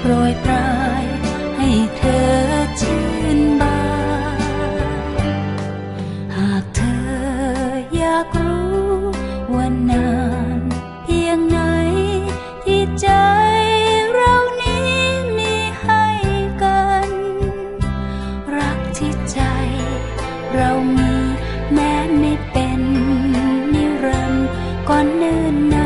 โปรยปลาย ให้เธอชื่นบาน หากเธออยากรู้วันนานเพียงไหนที่ใจเรานี้มีให้กัน รักที่ใจเรามีแม้ไม่เป็นนิรันดร์ก่อนเนิ่นนาน